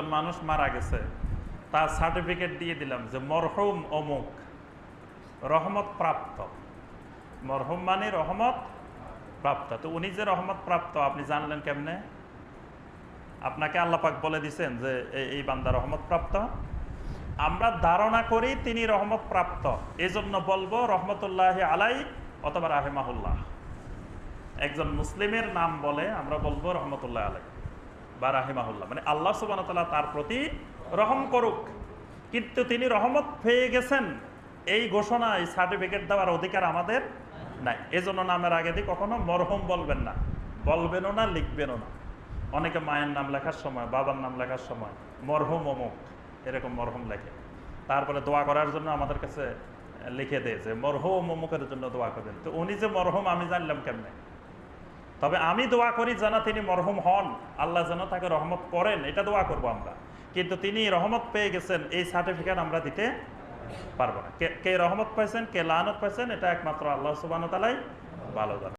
একজন মানুষ মারা গেছে, তার সার্টিফিকেট দিয়ে দিলাম যে মরহুম অমুক, রহমত প্রাপ্ত। মরহুম মানে রহমত প্রাপ্ত। তো উনি যে রহমত প্রাপ্ত, আপনি জানলেন কেমনে? আপনাকে আল্লাপাক বলে দিছেন যে এই- বান্দা রহমত প্রাপ্ত। আমরা ধারণা করি তিনি রহমত প্রাপ্ত। এই জন্য বলব রহমতুল্লাহ আলাই অথবা রাহেমাহুল্লাহ। একজন মুসলিমের নাম বলে আমরা বলব রহমতুল্লাহ আলাই। বা রাহিমাহুল্লাহ। মানে আল্লাহ সুবান তার প্রতি রহম করুক। কিন্তু তিনি রহমত পেয়ে গেছেন, এই ঘোষণা, এই সার্টিফিকেট দেওয়ার অধিকার আমাদের নাই। এজন্য নামের আগে দিয়ে কখনো মরহম বলবেন না। বলবেনও না, লিখবেনও না। অনেকে মায়ের নাম লেখার সময়, বাবার নাম লেখার সময়, মরহুম অমুক, এরকম মরহম লেখে। তারপরে দোয়া করার জন্য আমাদের কাছে লিখে দেয় যে, মরহুম অমুকের জন্য দোয়া করবেন। তো উনি যে মরহম, আমি জানলাম কেমনে? তবে আমি দোয়া করি যেন তিনি মরহুম হন। আল্লাহ যেন তাকে রহমত করেন, এটা দোয়া করব আমরা। কিন্তু তিনি রহমত পেয়ে গেছেন, এই সার্টিফিকেট আমরা দিতে পারব না। কে রহমত পাইছেন, কে লানত পাইছেন, এটা একমাত্র আল্লাহ তালাই ভালো জানে।